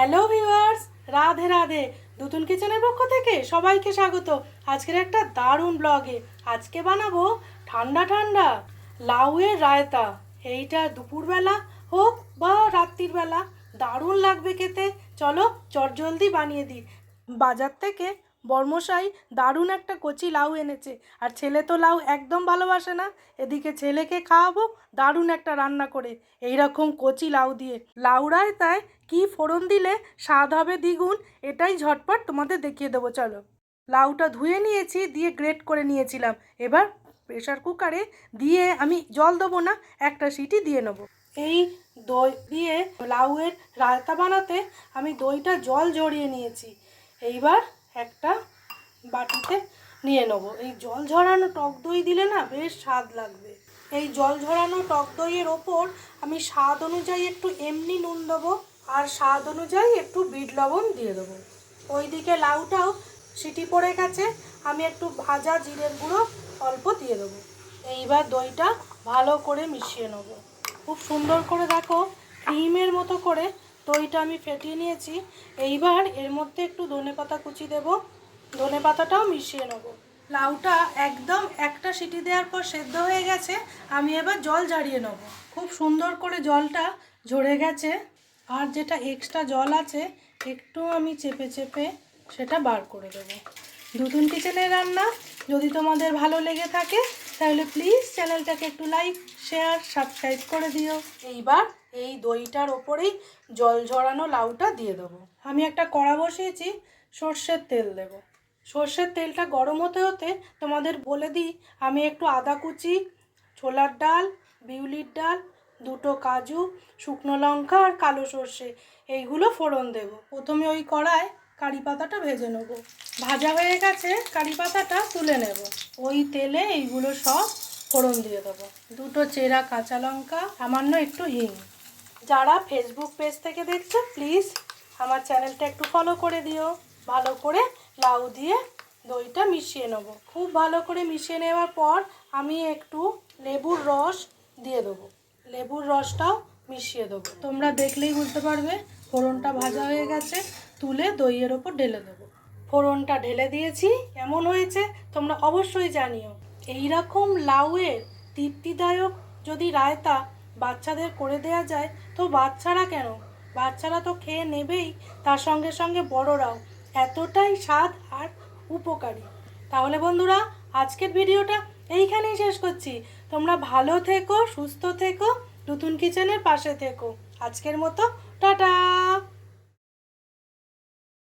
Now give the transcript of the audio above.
Hello viewers Radhe Radhe. নতুন কিচেনের পক্ষ থেকে সবাইকে স্বাগত। আজকের একটা দারুণ ব্লগে আজকে বানাবো ঠান্ডা ঠান্ডা লাউয়ের রায়তা। এইটা দুপুরবেলা হোক বা রাত্রির বেলা, দারুণ লাগবে খেতে। চলো চটজলদি বানিয়ে দিই। বাজার থেকে বর্মশাই দারুণ একটা কচি লাউ এনেছে। আর ছেলে তো লাউ একদম ভালোবাসে না। এদিকে ছেলেকে খাওয়াবো, দারুণ একটা রান্না করে। এই রকম কচি লাউ দিয়ে। লাউ রায়তায় কি ফোড়ন দিলে স্বাদ হবে দ্বিগুণ, এটাই ঝটপট তোমাদের দেখিয়ে দেবো, চলো। লাউটা ধুয়ে নিয়েছি, দিয়ে গ্রেট করে নিয়েছিলাম। এবার প্রেশার কুকারে দিয়ে আমি জল দেবো না, একটা সিটি দিয়ে নেব। এই দই দিয়ে লাউয়ের রায়তা বানাতে আমি দইটা জল জড়িয়ে নিয়েছি। এইবার একটা বাটিতে নিয়ে নেব। এই জল ঝরানো টক দই দিলে না বেশ স্বাদ লাগবে। এই জল ঝরানো টক দইয়ের ওপর আমি স্বাদ অনুযায়ী একটু এমনি নুন দেবো আর স্বাদ অনুযায়ী একটু বিট লবণ দিয়ে দেবো। ওইদিকে লাউটাও সিটি পড়ে গেছে, আমি একটু ভাজা জিরের গুঁড়ো অল্প দিয়ে দেবো। এইবার দইটা ভালো করে মিশিয়ে নেব। খুব সুন্দর করে দেখো, ক্রিমের মতো করে দইটা আমি ফেটিয়ে নিয়েছি। এইবার এর মধ্যে একটু ধনে পাতা কুচি দেবো। ধনে পাতাটাও মিশিয়ে নেব। লাউটা একদম একটা সিটি দেওয়ার পর সেদ্ধ হয়ে গেছে। আমি এবার জল ঝারিয়ে নেব। খুব সুন্দর করে জলটা ঝরে গেছে। আর যেটা এক্সট্রা জল আছে, একটু আমি চেপে চেপে সেটা বার করে দেবো। দুতুন কিচেনের রান্না। যদি তোমাদের ভালো লেগে থাকে তাহলে প্লিজ চ্যানেলটাকে একটু লাইক শেয়ার সাবস্ক্রাইব করে দিও। এইবার এই দইটার ওপরেই জল ঝরানো লাউটা দিয়ে দেবো। আমি একটা কড়া বসিয়েছি সর্ষের তেল দেবো। সর্ষের তেলটা গরম হতে হতে তোমাদের বলে দিই আমি একটু আদা কুচি ছোলার ডাল বিউলির ডাল দুটো কাজু শুকনো লঙ্কা আর কালো সর্ষে এইগুলো ফোড়ন দেবো। প্রথমে ওই কড়ায় কারি পাতাটা ভেজে নেব। ভাজা হয়ে গেছে কারি পাতাটা তুলে নেব। ওই তেলে এইগুলো সব ফোড়ন দিয়ে দেবো। দুটো চেরা কাঁচা লঙ্কা, সামান্য একটু হিং। যারা ফেসবুক পেজ থেকে দেখছ প্লিজ আমার চ্যানেলটা একটু ফলো করে দিও। ভালো করে লাউ দিয়ে দইটা মিশিয়ে নেব। খুব ভালো করে মিশিয়ে নেওয়ার পর আমি একটু লেবুর রস দিয়ে দেবো। লেবুর রসটাও মিশিয়ে দেবো। তোমরা দেখলেই বুঝতে পারবে ফোড়নটা ভাজা হয়ে গেছে, তুলে দইয়ের ওপর ঢেলে দেবো। ফোড়নটা ঢেলে দিয়েছি, কেমন হয়েছে তোমরা অবশ্যই জানিও। এই রকম লাউয়ের তৃপ্তিদায়ক যদি রায়তা বাচ্চাদের করে দেয়া যায়, তো বাচ্চারা কেন? বাচ্চারা তো খেয়ে নেবেই, তার সঙ্গে সঙ্গে বড়রাও। এতটাই স্বাদ আর উপকারী। তাহলে বন্ধুরা, আজকের ভিডিওটা এইখানেই শেষ করছি। তোমরা ভালো থেকো, সুস্থ থেকো, নতুন কিচেনের পাশে থেকো। আজকের মতো টাটা।